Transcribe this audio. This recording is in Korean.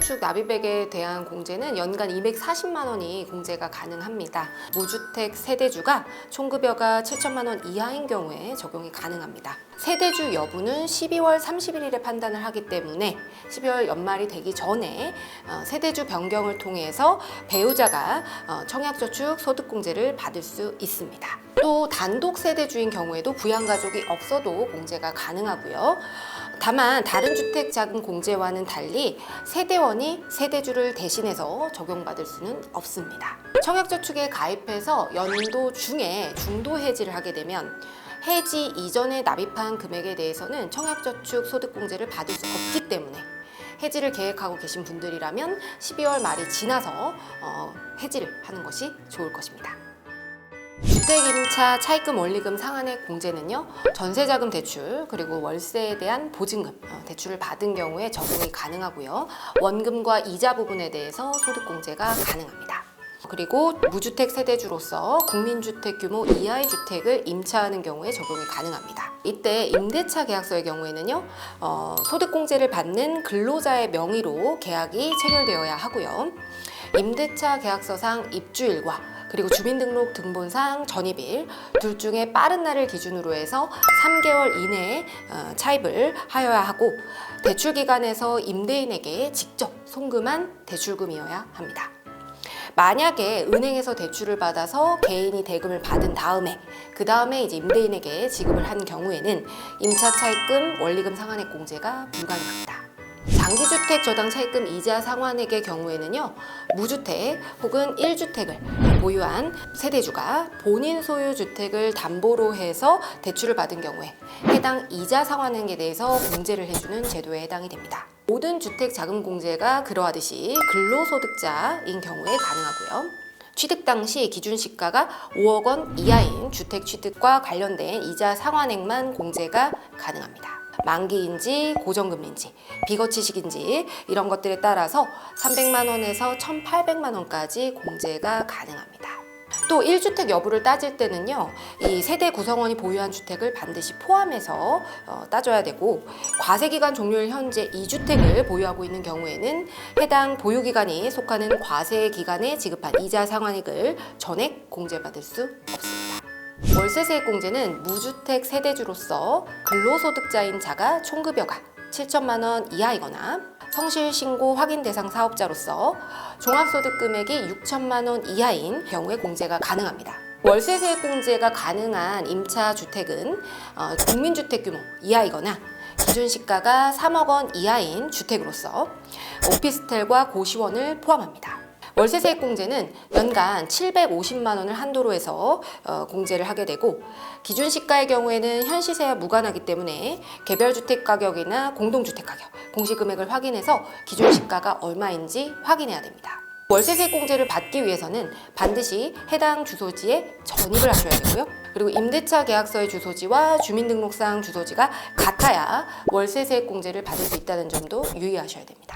청약저축 납입액에 대한 공제는 연간 240만 원이 공제가 가능합니다. 무주택 세대주가 총급여가 7천만 원 이하인 경우에 적용이 가능합니다. 세대주 여부는 12월 31일에 판단을 하기 때문에 12월 연말이 되기 전에 어, 세대주 변경을 통해서 배우자가 어, 청약저축 소득공제를 받을 수 있습니다. 또 단독 세대주인 경우에도 부양가족이 없어도 공제가 가능하고요. 다만 다른 주택 자금 공제와는 달리 세대원이 세대주를 대신해서 적용받을 수는 없습니다. 청약저축에 가입해서 연도 중에 중도 해지를 하게 되면 해지 이전에 납입한 금액에 대해서는 청약저축 소득공제를 받을 수 없기 때문에 해지를 계획하고 계신 분들이라면 12월 말이 지나서 어, 해지를 하는 것이 좋을 것입니다. 주택임차 차입금 원리금 상한의 공제는요 전세자금 대출 그리고 월세에 대한 보증금 어, 대출을 받은 경우에 적용이 가능하고요 원금과 이자 부분에 대해서 소득공제가 가능합니다. 그리고 무주택 세대주로서 국민주택 규모 이하의 주택을 임차하는 경우에 적용이 가능합니다. 이때 임대차 계약서의 경우에는요, 어, 소득공제를 받는 근로자의 명의로 계약이 체결되어야 하고요. 임대차 계약서상 입주일과 그리고 주민등록 등본상 전입일 둘 중에 빠른 날을 기준으로 해서 3개월 이내에 어, 차입을 하여야 하고 대출 기간에서 임대인에게 직접 송금한 대출금이어야 합니다. 만약에 은행에서 대출을 받아서 개인이 대금을 받은 다음에 그 다음에 이제 임대인에게 지급을 한 경우에는 임차 차입금 원리금 상환액 공제가 불가능합니다. 장기주택 저당 차입금 이자 상환액의 경우에는요 무주택 혹은 1주택을 보유한 세대주가 본인 소유 주택을 담보로 해서 대출을 받은 경우에 해당 이자 상환액에 대해서 공제를 해주는 제도에 해당이 됩니다. 모든 주택 자금 공제가 그러하듯이 근로소득자인 경우에 가능하고요. 취득 당시 기준 시가가 5억 원 이하인 주택 취득과 관련된 이자 상환액만 공제가 가능합니다. 만기인지 고정금리인지 비거치식인지 이런 것들에 따라서 300만 원에서 1,800만 원까지 공제가 가능합니다. 또 1주택 여부를 따질 때는요, 이 세대 구성원이 보유한 주택을 반드시 포함해서 어, 따져야 되고, 과세기간 종료일 현재 2주택을 보유하고 있는 경우에는 해당 보유기간이 속하는 과세 기간에 지급한 이자 상환액을 전액 공제받을 수 없습니다. 월세세액 공제는 무주택 세대주로서 근로소득자인 자가 총급여가 7천만 원 이하이거나 성실 신고 확인 대상 사업자로서 종합소득 금액이 6천만 원 이하인 경우에 공제가 가능합니다. 월세세액 공제가 가능한 임차 주택은 어, 국민주택 규모 이하이거나 기준 시가가 3억 원 이하인 주택으로서 오피스텔과 고시원을 포함합니다. 월세 세액 공제는 연간 750만 원을 한도로 해서 어, 공제를 하게 되고 기준 시가의 경우에는 현 시세와 무관하기 때문에 개별 주택 가격이나 공동 주택 가격, 공시 금액을 확인해서 기준 시가가 얼마인지 확인해야 됩니다. 월세세 공제를 받기 위해서는 반드시 해당 주소지에 전입을 하셔야 되고요. 그리고 임대차 계약서의 주소지와 주민등록상 주소지가 같아야 월세세 공제를 받을 수 있다는 점도 유의하셔야 됩니다.